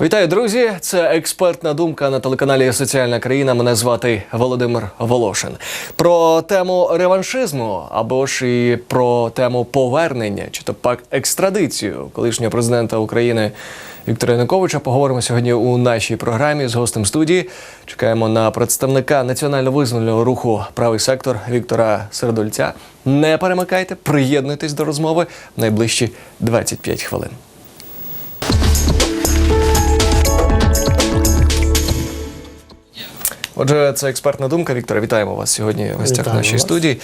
Вітаю, друзі! Це експертна думка на телеканалі Соціальна країна. Мене звати Володимир Волошин. Про тему реваншизму або ж і про тему повернення, чи то пак екстрадицію колишнього президента України Віктора Януковича поговоримо сьогодні у нашій програмі з гостем студії. Чекаємо на представника національно визвольного руху правий сектор Віктора Сердольця. Не перемикайте, приєднуйтесь до розмови в найближчі 25 хвилин. Отже, це експертна думка. Віктора, вітаємо вас сьогодні в гостях Вітаю нашої вас. студії.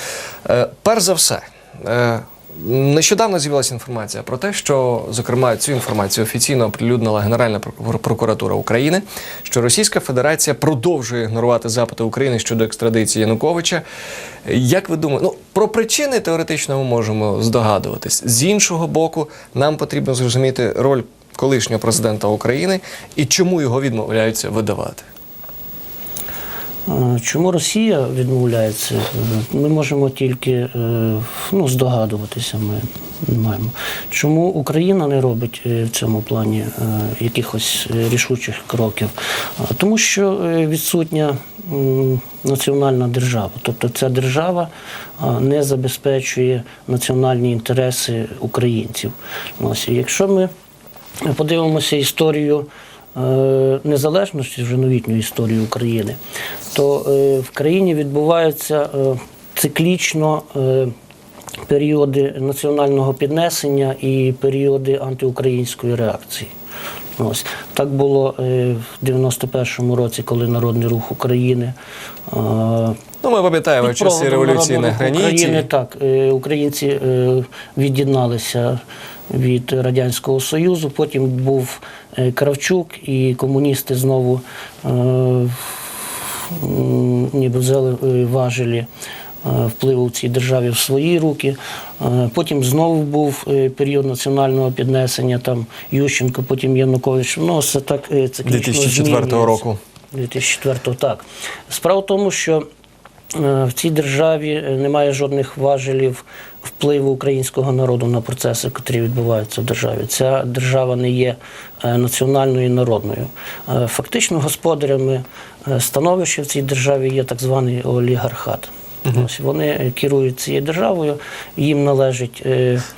Е, перш за все, е, нещодавно з'явилася інформація про те, що, зокрема, цю інформацію офіційно оприлюднила Генеральна прокур- прокуратура України, що Російська Федерація продовжує ігнорувати запити України щодо екстрадиції Януковича. Як ви думаєте, ну про причини теоретично ми можемо здогадуватись. З іншого боку, нам потрібно зрозуміти роль колишнього президента України і чому його відмовляються видавати. Чому Росія відмовляється? Ми можемо тільки е, ну, здогадуватися. Ми не маємо. Чому Україна не робить е, в цьому плані е, якихось рішучих кроків? Тому що відсутня національна держава. Тобто ця держава не забезпечує національні інтереси українців. Ось, якщо ми подивимося історію незалежності, вже новітню історію України, то е, в країні відбуваються е, циклічно е, періоди національного піднесення і періоди антиукраїнської реакції. Ось так було е, в 91-му році, коли Народний рух України е, Ну, ми пам'ятаємо часи революції на України, так, е, українці е, від'єдналися від Радянського Союзу. Потім був е, Кравчук, і комуністи знову е, ніби взяли е, важелі е, впливу в цій державі в свої руки. Е, Потім знову був е, період національного піднесення, там Ющенко, потім Янукович. Ну, все так е, циклічно 2004 року. 2004 так. Справа в тому, що е, в цій державі е, немає жодних важелів впливу українського народу на процеси, які відбуваються в державі. Ця держава не є е, національною і народною. Е, Фактично, господарями е, становища в цій державі є так званий олігархат. Ось вони керують цією державою, їм належить.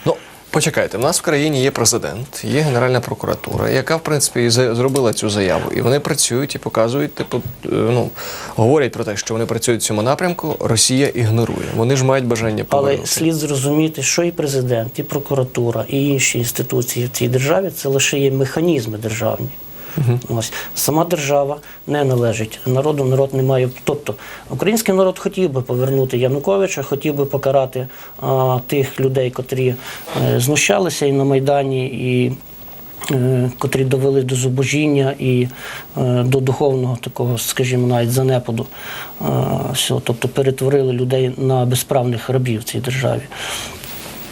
Ну, почекайте, в нас в країні є президент, є Генеральна прокуратура, яка, в принципі, і за- зробила цю заяву. І вони працюють і показують, типу, е, ну, говорять про те, що вони працюють в цьому напрямку, Росія ігнорує. Вони ж мають бажання Але слід зрозуміти, що і президент, і прокуратура, і інші інституції в цій державі це лише є механізми державні. Ось сама держава не належить народу. Народ не має. Тобто український народ хотів би повернути Януковича, хотів би покарати а, тих людей, котрі е, знущалися і на майдані, і е, котрі довели до зубожіння і е, до духовного такого, скажімо, навіть занепаду. е, всього. Тобто перетворили людей на безправних рабів в цій державі.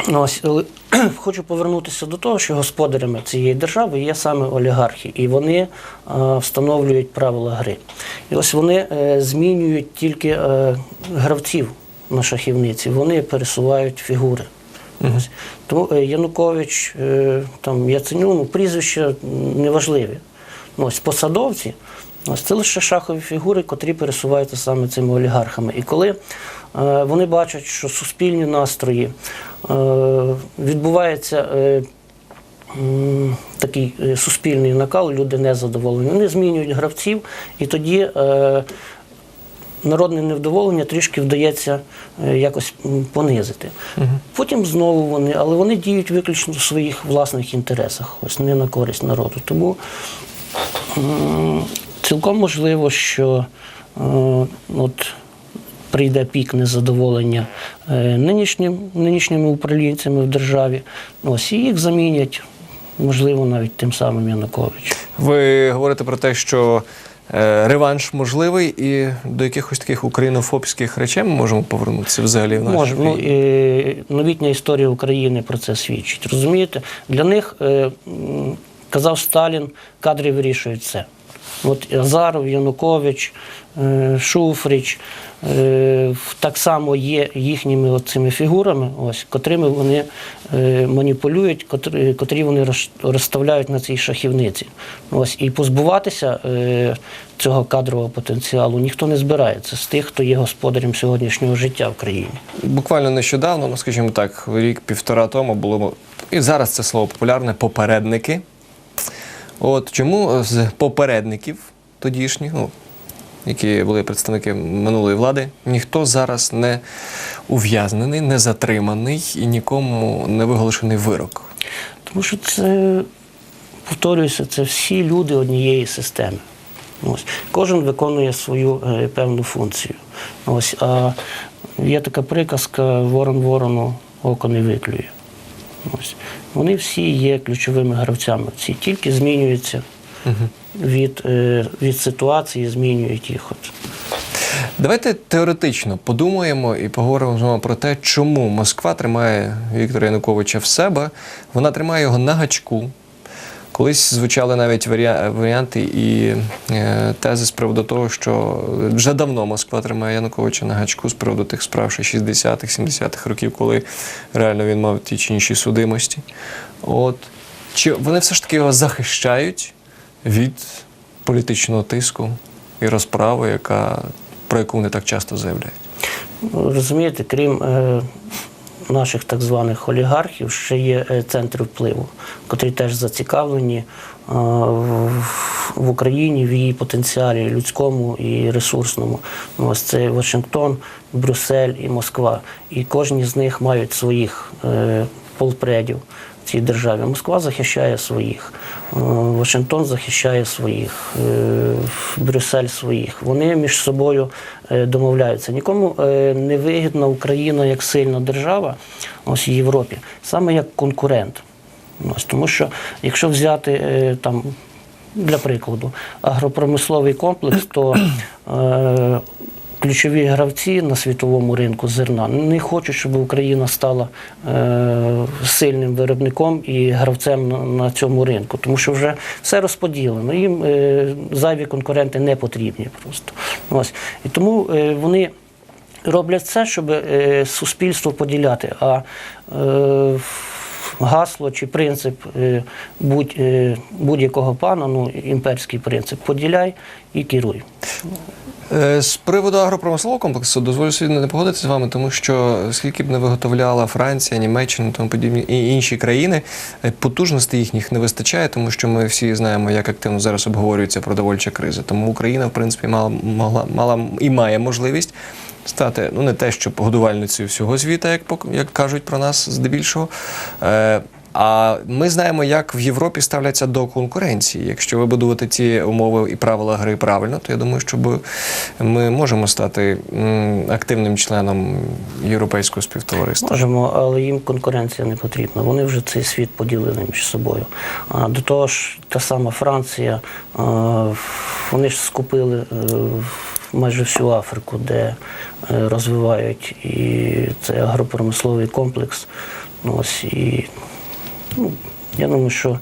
Ось, але хочу повернутися до того, що господарями цієї держави є саме олігархи, і вони е, встановлюють правила гри. І ось вони е, змінюють тільки е, гравців на шахівниці, вони пересувають фігури. Ось. Тому Янукович, там, Яценюк, ну, прізвища неважливі. Ну, ось посадовці, ось це лише шахові фігури, котрі пересуваються саме цими олігархами. І коли вони бачать, що суспільні настрої е, відбувається е, такий е, суспільний накал, люди незадоволені, вони змінюють гравців, і тоді. Е, Народне невдоволення трішки вдається е, якось понизити. Потім знову вони, але вони діють виключно в своїх власних інтересах, ось не на користь народу. Тому цілком можливо, що е, от прийде пік незадоволення е, нинішнім, нинішніми управлінцями в державі, ось і їх замінять, можливо, навіть тим самим Януковичем. Ви говорите про те, що е, реванш можливий, і до якихось таких українофобських речей ми можемо повернутися взагалі в Може, ну, і новітня історія України про це свідчить. Розумієте, для них, е, казав Сталін, кадри вирішують все. От Азаров, Янукович, е, Шуфрич е, так само є їхніми от цими фігурами, ось, котрими вони е, маніпулюють, котрі, котрі вони роз- розставляють на цій шахівниці. Ось, і позбуватися е, цього кадрового потенціалу ніхто не збирається з тих, хто є господарем сьогоднішнього життя в країні. Буквально нещодавно, ну скажімо так, рік-півтора тому було і зараз це слово популярне попередники. От чому з попередників тодішніх, ну, які були представники минулої влади, ніхто зараз не ув'язнений, не затриманий і нікому не виголошений вирок. Тому що це, повторююся, це всі люди однієї системи. Ось. Кожен виконує свою е, певну функцію. Ось. А є така приказка ворон ворону око не виклює. Ось. Вони всі є ключовими гравцями. Всі тільки змінюються від, е, від ситуації, змінюють їх. От. Давайте теоретично подумаємо і поговоримо з вами про те, чому Москва тримає Віктора Януковича в себе. Вона тримає його на гачку. Колись звучали навіть варіа- варіанти і е, тези з приводу того, що вже давно Москва тримає Януковича на гачку з приводу тих справ ще 60-х, 70-х років, коли реально він мав ті чи інші судимості. От. Чи вони все ж таки його захищають від політичного тиску і розправи, яка, про яку вони так часто заявляють? Розумієте, крім е, наших так званих олігархів, ще є е, центри впливу, котрі теж зацікавлені е, в, Україні, в її потенціалі людському і ресурсному. Ну, Ось це Вашингтон, Брюссель і Москва. І кожні з них мають своїх е, полпредів цій державі. Москва захищає своїх, е, Вашингтон захищає своїх, е, Брюссель своїх. Вони між собою е, домовляються. Нікому не вигідна Україна як сильна держава, ось в Європі, саме як конкурент. Ось, тому що якщо взяти там. Для прикладу, агропромисловий комплекс, то ключові гравці на світовому ринку зерна не хочуть, щоб Україна стала е, сильним виробником і гравцем на, цьому ринку, тому що вже все розподілено. Їм е, зайві конкуренти не потрібні просто. Ось. І тому е, вони роблять все, щоб суспільство поділяти. А е, гасло чи принцип е, будь, будь-якого пана, ну імперський принцип, поділяй і керуй. Е, З приводу агропромислового комплексу дозволю собі не погодитися з вами, тому що скільки б не виготовляла Франція, Німеччина, тому подібні і інші країни, е, потужностей їхніх не вистачає, тому що ми всі знаємо, як активно зараз обговорюється продовольча криза. Тому Україна, в принципі, мала могла мала і має можливість. Стати ну не те, що годувальницею всього світа, як як кажуть про нас здебільшого. Е, а ми знаємо, як в Європі ставляться до конкуренції. Якщо вибудувати ці умови і правила гри правильно, то я думаю, що ми можемо стати активним членом європейського співтовариства. Можемо, але їм конкуренція не потрібна. Вони вже цей світ поділили між собою. До того ж, та сама Франція, вони ж скупили е, майже всю Африку, де е, розвивають і цей агропромисловий комплекс. Ну, Ось і ну, я думаю, що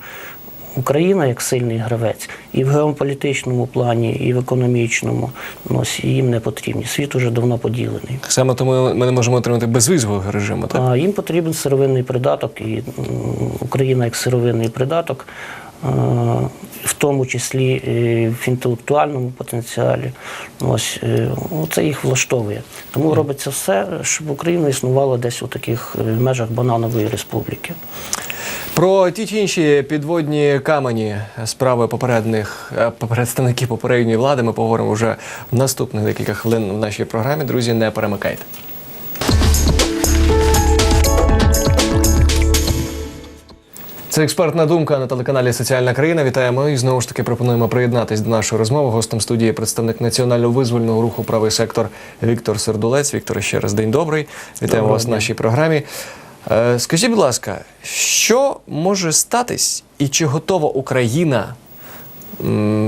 Україна як сильний гравець і в геополітичному плані, і в економічному, ну, ось їм не потрібні. Світ уже давно поділений. Саме тому ми не можемо отримати безвізового режиму. Так? А їм потрібен сировинний придаток, і Україна як сировинний придаток, в тому числі в інтелектуальному потенціалі. Ось е, ну, це їх влаштовує. Тому робиться все, щоб Україна існувала десь у таких е, межах бананової республіки. Про ті чи інші підводні камені справи попередніх е, представників попередньої влади ми поговоримо вже в наступних декілька хвилин в нашій програмі. Друзі, не перемикайте. Це експертна думка на телеканалі Соціальна країна. Вітаємо і знову ж таки пропонуємо приєднатись до нашої розмови. Гостем студії представник національно визвольного руху правий сектор Віктор Сердулець. Віктор, ще раз день добрий. Вітаємо Доброго вас в нашій програмі. Е, Скажіть, будь ласка, що може статись і чи готова Україна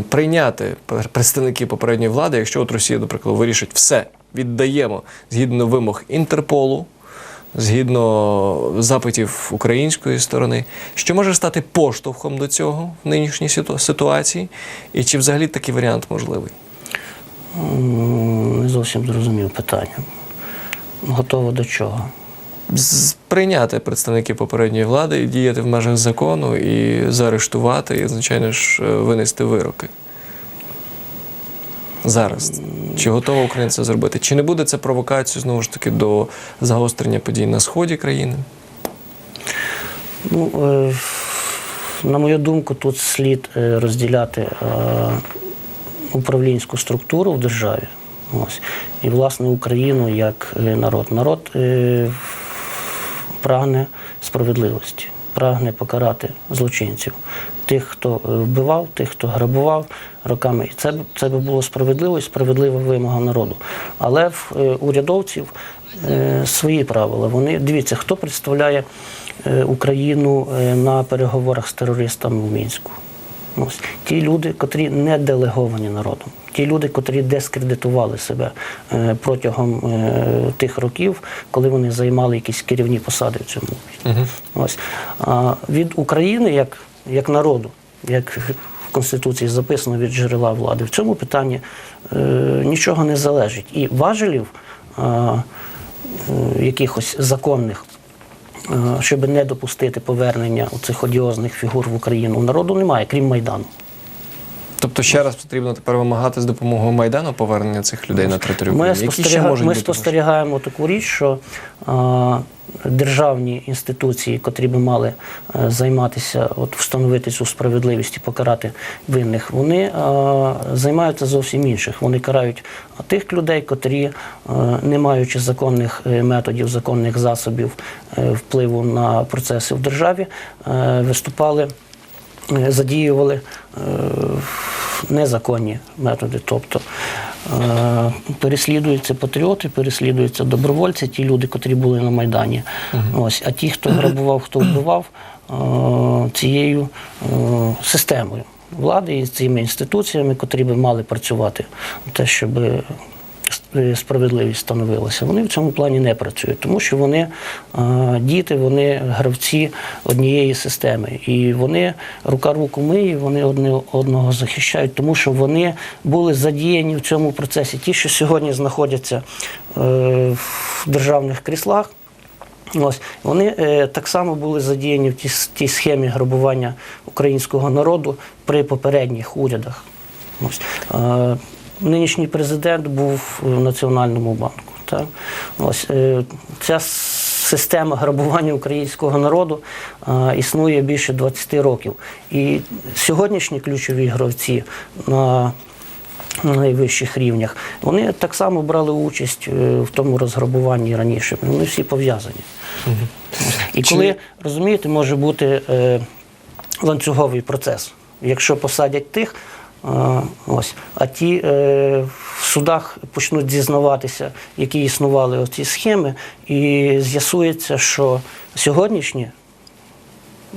прийняти представників попередньої влади, якщо от Росія, до прикладу, вирішить все, віддаємо згідно вимог Інтерполу, згідно запитів української сторони, що може стати поштовхом до цього в нинішній ситуації, і чи взагалі такий варіант можливий? Не зовсім зрозумів питання. Готово до чого? Прийняти представників попередньої влади і діяти в межах закону, і заарештувати, і, звичайно ж, е, винести вироки. Зараз. Чи готова Україна це зробити? Чи не буде це провокацією знову ж таки до загострення подій на сході країни? Ну, е, на мою думку, тут слід е, розділяти управлінську структуру в державі. Ось. І, власне, Україну як народ. Народ прагне справедливості, прагне покарати злочинців. Тих, хто е, вбивав, тих, хто грабував роками. І це, це би було справедливо і справедлива вимога народу. Але в е, урядовців е, свої правила. Вони дивіться, хто представляє Україну на переговорах з терористами в Мінську. Ті люди, котрі не делеговані народом, ті люди, котрі дискредитували себе е, протягом е, тих років, коли вони займали якісь керівні посади в цьому. Ось а від України, як, як народу, як в Конституції записано від джерела влади, в цьому питанні е, нічого не залежить. І важелів е, е, якихось законних щоб не допустити повернення цих одіозних фігур в Україну. Народу немає, крім Майдану. Тобто ще раз потрібно тепер вимагати з допомогою Майдану повернення цих людей на територію Ми, України. Які ще можуть ми бути спостерігаємо таку річ, що а, державні інституції, котрі би мали е, займатися, от встановити цю справедливість і покарати винних, вони а, займаються зовсім інших. Вони карають тих людей, котрі, а, не маючи законних е, методів, законних засобів е, впливу на процеси в державі, е, виступали е, задіювали е, незаконні методи. Тобто е, переслідуються патріоти, переслідуються добровольці, ті люди, котрі були на Майдані. Ось, а ті, хто грабував, хто вбивав е, цією е, системою влади і цими інституціями, котрі би мали працювати те, щоб е, справедливість становилася. Вони в цьому плані не працюють, тому що вони е, діти, вони гравці однієї системи. І вони рука руку миє, вони одне одного захищають, тому що вони були задіяні в цьому процесі. Ті, що сьогодні знаходяться е, в державних кріслах. Ось вони е, так само були задіяні в тій, тій схемі грабування українського народу при попередніх урядах. Ось. Е, нинішній президент був в Національному банку. Так? Ось, е, ця система грабування українського народу е, існує більше 20 років. І сьогоднішні ключові гравці на на найвищих рівнях, вони так само брали участь е, в тому розграбуванні раніше. Вони всі пов'язані. І Чи- коли, розумієте, може бути е, ланцюговий процес. Якщо посадять тих, ось, а ті е, в судах почнуть дізнаватися, які існували оці схеми, і з'ясується, що сьогоднішні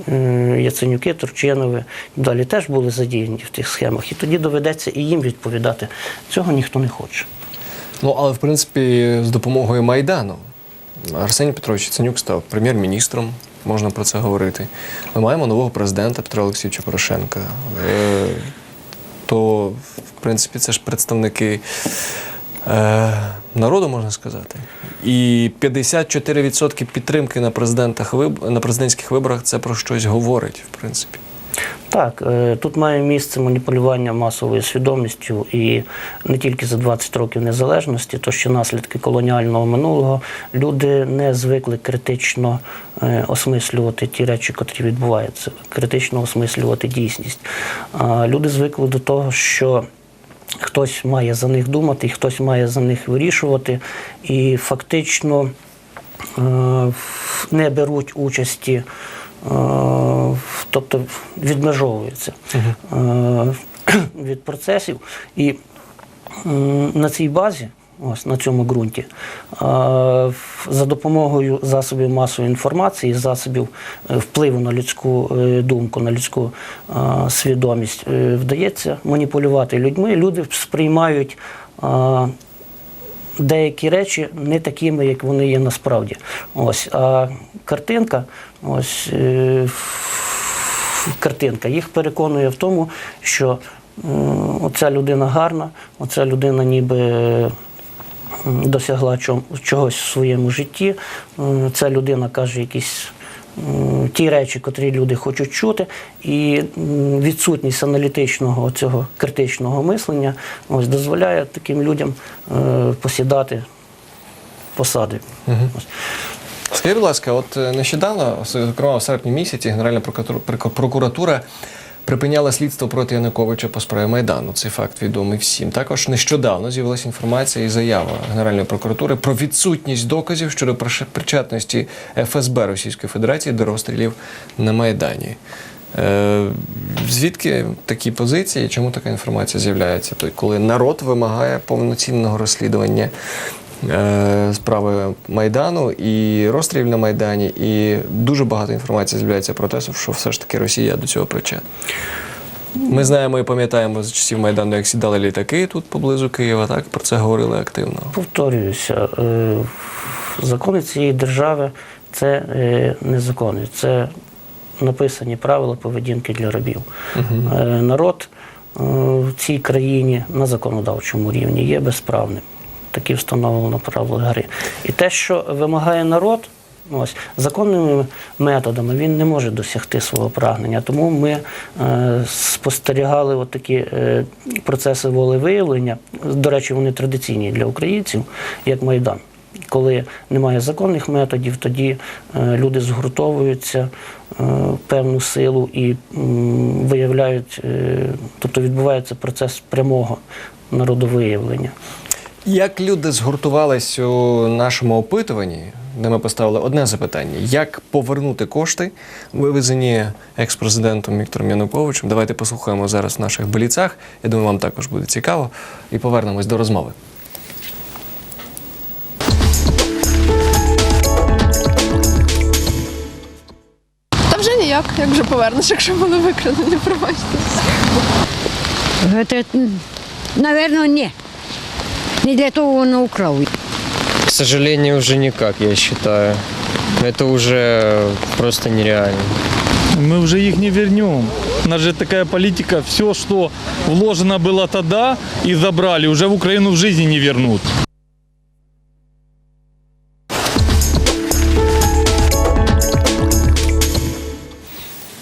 е, Яценюки, Турчинови далі теж були задіяні в тих схемах. І тоді доведеться і їм відповідати. Цього ніхто не хоче. Ну, але в принципі, з допомогою Майдану Арсеній Петрович Яценюк став прем'єр-міністром, можна про це говорити. Ми маємо нового президента Петра Олексійовича Порошенка. То, в принципі, це ж представники е, народу, можна сказати. І 54% підтримки на, президентах, на президентських виборах це про щось говорить, в принципі. Так, е, тут має місце маніпулювання масовою свідомістю і не тільки за 20 років незалежності, то що наслідки колоніального минулого люди не звикли критично е, осмислювати ті речі, котрі відбуваються, критично осмислювати дійсність. Люди звикли до того, що хтось має за них думати, і хтось має за них вирішувати, і фактично е, не беруть участі, тобто відмежовуються е, від процесів. І на цій базі, ось на цьому ґрунті, е, за допомогою засобів масової інформації, засобів е, впливу на людську е, думку, на людську е, свідомість, е, вдається маніпулювати людьми. Люди сприймають. Деякі речі не такими, як вони є насправді. Ось, а картинка, ось е, картинка їх переконує в тому, що е, оця людина гарна, оця людина ніби. Досягла чогось в своєму житті. Ця людина каже якісь ті речі, котрі люди хочуть чути, і відсутність аналітичного цього критичного мислення ось дозволяє таким людям е, посідати посади. Угу. Скажіть, будь ласка, от е, нещодавно, зокрема в серпні місяці, Генеральна прокуратура припиняла слідство проти Януковича по справі Майдану. Цей факт відомий всім. Також нещодавно з'явилася інформація і заява Генеральної прокуратури про відсутність доказів щодо причетності ФСБ Російської Федерації до розстрілів на Майдані. Е, звідки такі позиції? Чому така інформація з'являється? Тобто, коли народ вимагає повноцінного розслідування справи Майдану і розстрілів на Майдані, і дуже багато інформації з'являється про те, що все ж таки Росія до цього причетна. Ми знаємо і пам'ятаємо з часів Майдану, як сідали літаки тут поблизу Києва, так про це говорили активно. Повторююся, е, закони цієї держави це е, не закони, це написані правила поведінки для рабів. Е, Народ е, в цій країні на законодавчому рівні є безправним. Такі встановлено правила гри. І те, що вимагає народ, ось законними методами він не може досягти свого прагнення. Тому ми е, спостерігали такі е, процеси волевиявлення. До речі, вони традиційні для українців, як Майдан. Коли немає законних методів, тоді е, люди згуртовуються е, певну силу і виявляють, е, тобто відбувається процес прямого народовиявлення. Як люди згуртувались у нашому опитуванні, де ми поставили одне запитання: як повернути кошти, вивезені екс-президентом Віктором Януковичем? Давайте послухаємо зараз в наших боліцах. Я думаю, вам також буде цікаво. І повернемось до розмови. Та вже ніяк, як вже повернеш, якщо були викрадені, пробачте. Это, наверное, не. Не для того он украл. К сожалению, уже никак, я считаю. Это уже просто нереально. Мы уже их не вернем. У нас же такая политика, все, что вложено было тогда и забрали, уже в Украину в жизни не вернут.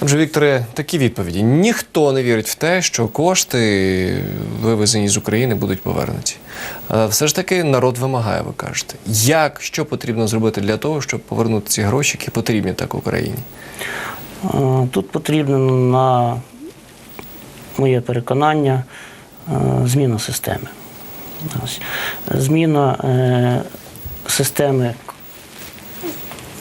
Отже, Вікторе, такі відповіді. Ніхто не вірить в те, що кошти, вивезені з України, будуть повернуті. Все ж таки народ вимагає, ви кажете. Як, що потрібно зробити для того, щоб повернути ці гроші, які потрібні так Україні? Е, Тут потрібно, на моє переконання, е, зміна системи. Зміна е, системи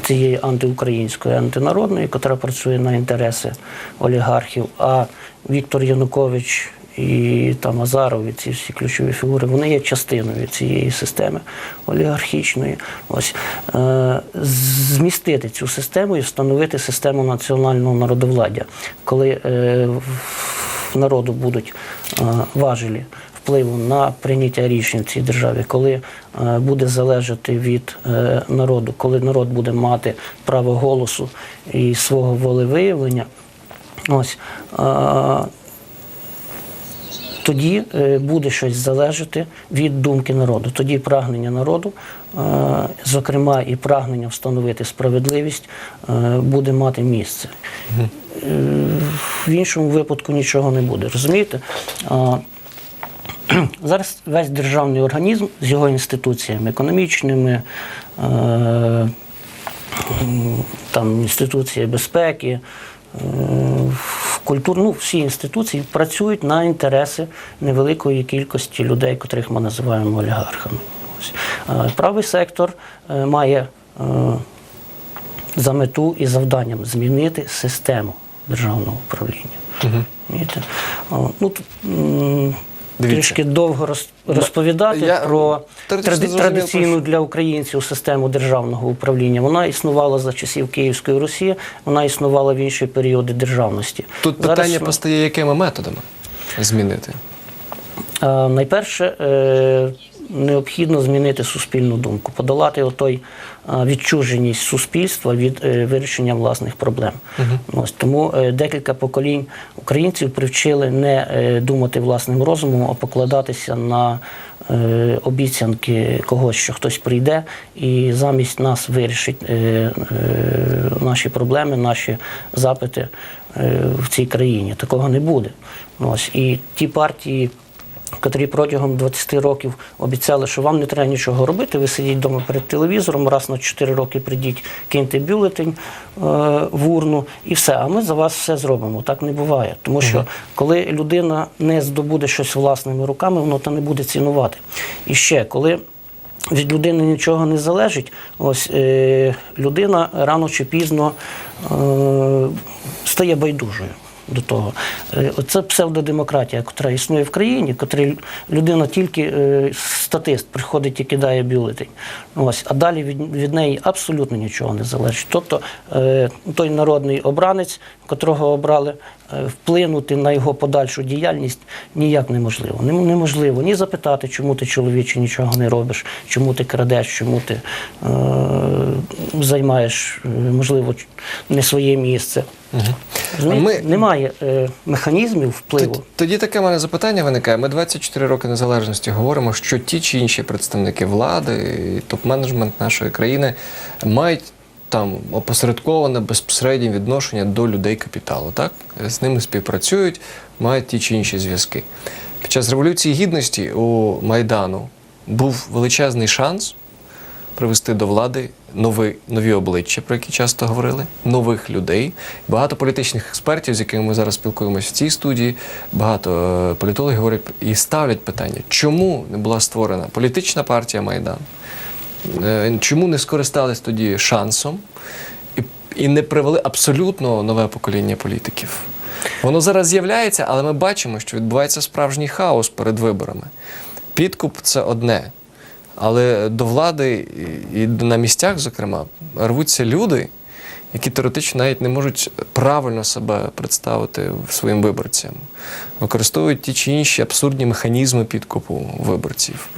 цієї антиукраїнської, антинародної, яка працює на інтереси олігархів, а Віктор Янукович і там Азаров, і ці всі ключові фігури, вони є частиною цієї системи олігархічної. Ось е, змістити цю систему і встановити систему національного народовладдя, коли е, в народу будуть е, важелі впливу на прийняття рішень в цій державі, коли е, буде залежати від е, народу, коли народ буде мати право голосу і свого волевиявлення, ось. е, тоді е, буде щось залежати від думки народу. Тоді прагнення народу, е, зокрема і прагнення встановити справедливість, е, буде мати місце. В іншому випадку нічого не буде. Розумієте? Зараз весь державний організм з його інституціями економічними, там інституції безпеки, е, культур, ну, всі інституції працюють на інтереси невеликої кількості людей, котрих ми називаємо олігархами. Правий сектор е, має е, за мету і завданням змінити систему державного управління. Угу. Ну, Дивіться. трішки довго розповідати я про тради- традиційну для українців систему державного управління. Вона існувала за часів Київської Русі, вона існувала в інші періоди державності. Тут Зараз питання постає, якими методами змінити? Е, Найперше, е, необхідно змінити суспільну думку, подолати отой відчуженість суспільства від е, вирішення власних проблем. Ось тому е, декілька поколінь українців привчили не е, думати власним розумом, а покладатися на обіцянки когось, що хтось прийде і замість нас вирішить наші проблеми, наші запити в цій країні. Такого не буде. Ось і ті партії. Котрі протягом 20 років обіцяли, що вам не треба нічого робити, ви сидіть вдома перед телевізором, раз на 4 роки прийдіть, киньте бюлетень е, в урну і все. А ми за вас все зробимо. Так не буває. Тому що коли людина не здобуде щось власними руками, воно то не буде цінувати. І ще коли від людини нічого не залежить, ось е, людина рано чи пізно е, стає байдужою. До того. це Оце псевдодемократія, яка існує в країні, котрі людина тільки е, статист приходить і кидає бюлетень. Ось, а далі від, від неї абсолютно нічого не залежить. Тобто е, той народний обранець, котрого обрали, е, вплинути на його подальшу діяльність ніяк неможливо. Нем- Неможливо ні запитати, чому ти чоловіче нічого не робиш, чому ти крадеш, чому ти е, займаєш, е, можливо, не своє місце. Розумієте? Ми- Немає е, механізмів впливу. Тоді, тоді таке в мене запитання виникає. Ми 24 роки незалежності говоримо, що ті чи інші представники влади, і топ-менеджмент нашої країни мають там опосередковане безпосереднє відношення до людей капіталу. Так? З ними співпрацюють, мають ті чи інші зв'язки. Під час Революції Гідності у Майдану був величезний шанс привести до влади нові, нові обличчя, про які часто говорили, нових людей. Багато політичних експертів, з якими ми зараз спілкуємося в цій студії, багато е, політологів говорять і ставлять питання, чому не була створена політична партія Майдан? Е, Чому не скористались тоді шансом і, і не привели абсолютно нове покоління політиків? Воно зараз з'являється, але ми бачимо, що відбувається справжній хаос перед виборами. Підкуп це одне. Але до влади і на місцях, зокрема, рвуться люди, які теоретично навіть не можуть правильно себе представити своїм виборцям, використовують ті чи інші абсурдні механізми підкупу виборців.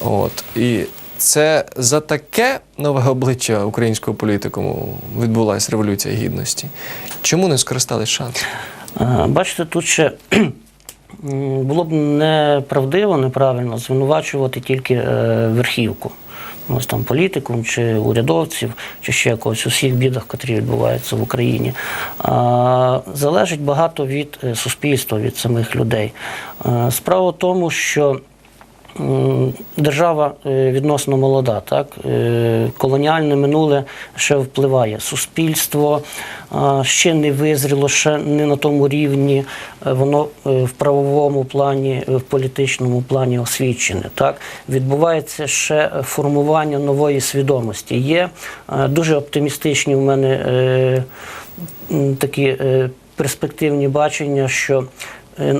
От. І це за таке нове обличчя українського політикуму відбулася революція гідності. Чому не скористались шансом? Е, Бачите, тут ще було б неправдиво, неправильно звинувачувати тільки е, верхівку. Ось там політикум чи урядовців, чи ще когось у всіх бідах, які відбуваються в Україні. А, залежить багато від е, суспільства, від самих людей. Е, Справа в тому, що Держава е, відносно молода, так Е, колоніальне минуле ще впливає. Суспільство ще не визріло, ще не на тому рівні. Е, Воно е, в правовому плані, е, в політичному плані освічене. Так відбувається ще формування нової свідомості. Є е, дуже оптимістичні у мене е, такі е, перспективні бачення, що е,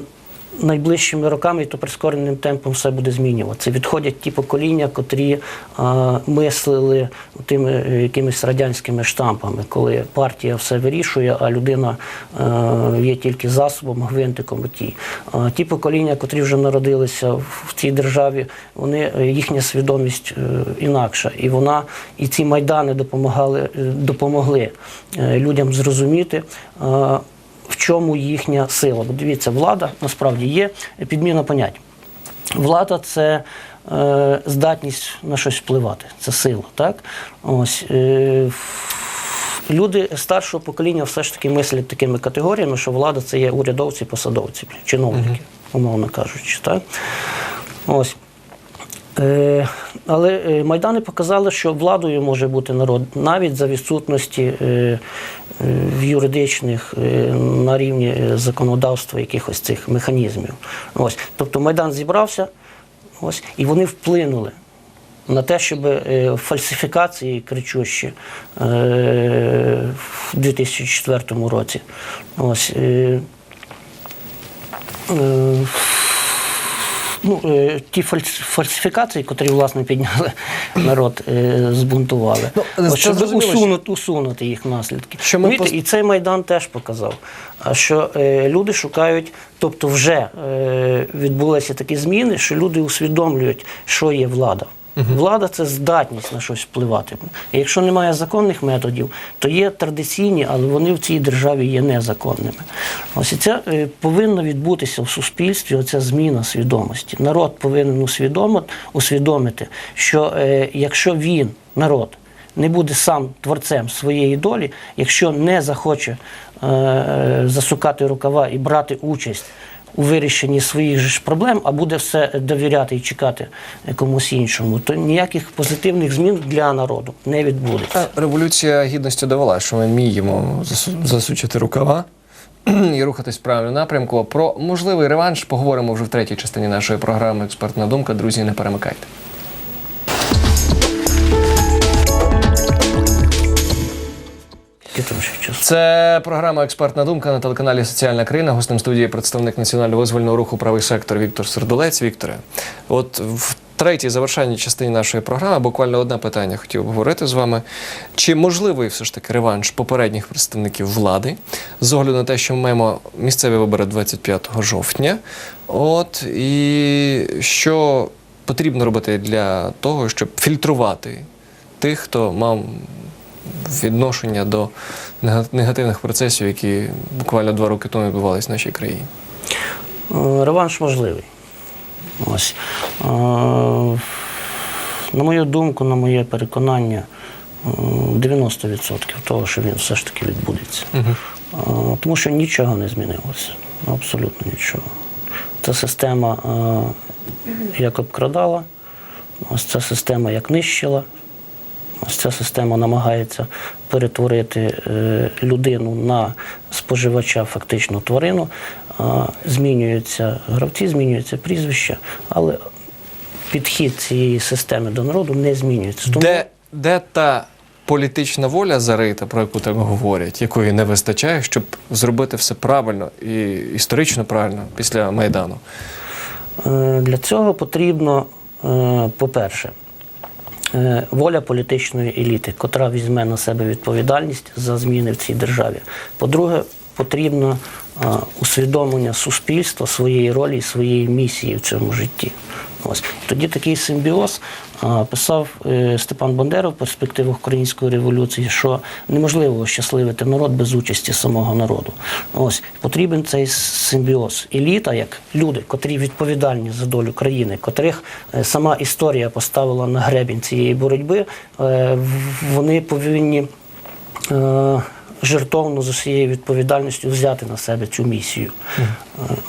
найближчими роками і то прискореним темпом все буде змінюватися. Відходять ті покоління, котрі а, мислили тими е, якимись радянськими штампами, коли партія все вирішує, а людина е, є тільки засобом, гвинтиком. Ті. А, ті покоління, котрі вже народилися в цій державі, вони е, їхня свідомість е, інакша. І вона, і ці майдани допомагали, е, допомогли е, людям зрозуміти. е, в чому їхня сила. Бо дивіться, влада насправді є підміна понять. Влада це е, здатність на щось впливати, це сила. Так? Ось, е, люди старшого покоління все ж таки мислять такими категоріями, що влада це є урядовці, посадовці, чиновники, умовно кажучи. Так? Ось. Е, але е, майдани показали, що владою може бути народ навіть за відсутності е, е, в юридичних на рівні законодавства якихось цих механізмів. Ось. Тобто Майдан зібрався, ось, і вони вплинули на те, щоб фальсифікації кричущі е, в 2004 році. Ось, е, е, ну, е, ті фальс- фальсифікації, котрі власне підняли народ, е, збунтували. Ну, От, щоб усунути, усунути їх наслідки. Що ми пос- І цей майдан теж показав, а що е, люди шукають, тобто вже відбулися такі зміни, що люди усвідомлюють, що є влада. Влада це здатність на щось впливати. І якщо немає законних методів, то є традиційні, але вони в цій державі є незаконними. Ось і це е, повинно відбутися в суспільстві. Оця зміна свідомості. Народ повинен усвідомити, що е, якщо він, народ, не буде сам творцем своєї долі, якщо не захоче е, засукати рукава і брати участь у вирішенні своїх ж проблем, а буде все довіряти і чекати комусь іншому, то ніяких позитивних змін для народу не відбудеться. Революція гідності довела, що ми вміємо засу- засучити рукава і рухатись в правильному напрямку. Про можливий реванш поговоримо вже в третій частині нашої програми Експертна думка. Друзі, не перемикайте. Там часу? Це програма Експертна думка на телеканалі Соціальна країна. Гостем студії представник національного визвольного руху правий сектор Віктор Сердолець. Вікторе, от в третій завершальній частині нашої програми буквально одне питання хотів обговорити з вами. Чи можливий все ж таки реванш попередніх представників влади з огляду на те, що ми маємо місцеві вибори 25 жовтня? От і що потрібно робити для того, щоб фільтрувати тих, хто мав відношення до негативних процесів, які буквально два роки тому відбувалися в нашій країні. Е, Реванш можливий. Ось. Е, На мою думку, на моє переконання, е, 90% того, що він все ж таки відбудеться. Е, Тому що нічого не змінилося. Абсолютно нічого. Ця система е, як обкрадала, ось ця система як нищила. Ось ця система намагається перетворити е, людину на споживача, фактично тварину. Змінюються гравці, змінюються прізвища, але підхід цієї системи до народу не змінюється. Тому Де, де та політична воля зарита, про яку так говорять, якої не вистачає, щоб зробити все правильно і історично правильно після Майдану? Е, Для цього потрібно, е, по-перше, воля політичної еліти, котра візьме на себе відповідальність за зміни в цій державі. По-друге, потрібно е, усвідомлення суспільства своєї ролі і своєї місії в цьому житті. Ось тоді такий симбіоз е, писав е, Степан Бандера в перспективах української революції, що неможливо ощасливити народ без участі самого народу. Ось потрібен цей симбіоз. Еліта, як люди, котрі відповідальні за долю країни, котрих е, сама історія поставила на гребінь цієї боротьби, е, вони повинні. Жертовно з усією відповідальністю взяти на себе цю місію. Е,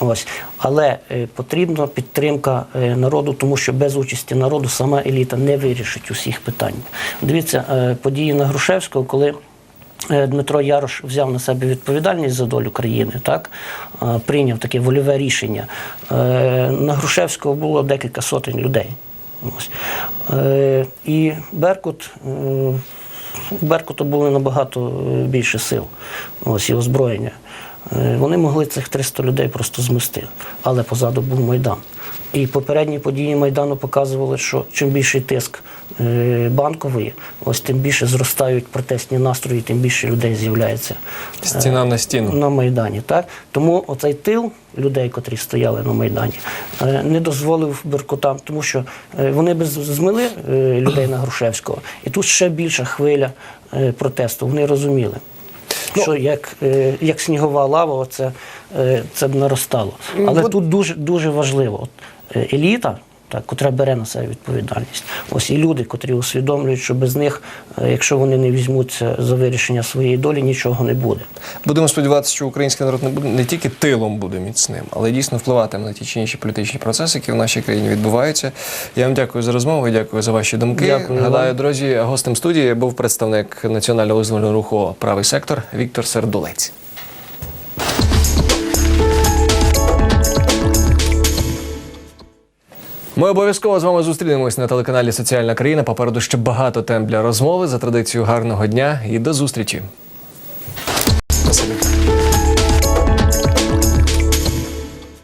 Ось. Але е, потрібна підтримка е, народу, тому що без участі народу сама еліта не вирішить усіх питань. Дивіться, події на Грушевського, коли Дмитро Ярош взяв на себе відповідальність за долю країни, так прийняв таке вольове рішення. На Грушевського було декілька сотень людей. І Беркут. У Беркута були набагато е, більше сил, ось і озброєння. Е, Вони могли цих 300 людей просто змести, але позаду був Майдан. І попередні події Майдану показували, що чим більший тиск е, банкової, ось тим більше зростають протестні настрої, тим більше людей з'являється е, Стіна на стіну. на Майдані. Так? Тому оцей тил людей, котрі стояли на Майдані, е, не дозволив Беркутам, тому що вони б змили людей на Грушевського, і тут ще більша хвиля протесту. Вони розуміли. Що як, е, як снігова лава, оце, е, це б наростало. Але от- тут дуже, дуже важливо. Е, еліта, так, котра бере на себе відповідальність. Ось і люди, котрі усвідомлюють, що без них, е, якщо вони не візьмуться за вирішення своєї долі, нічого не буде. Будемо сподіватися, що український народ не буде не тільки тилом буде міцним, але дійсно впливатиме на ті чи інші політичні процеси, які в нашій країні відбуваються. Я вам дякую за розмову, дякую за ваші думки. Дякую Гадаю, вам. друзі, гостем студії був представник національного визвольного руху правий сектор Віктор Сердулець. Ми обов'язково з вами зустрінемось на телеканалі Соціальна країна. Попереду ще багато тем для розмови. За традицією гарного дня і до зустрічі.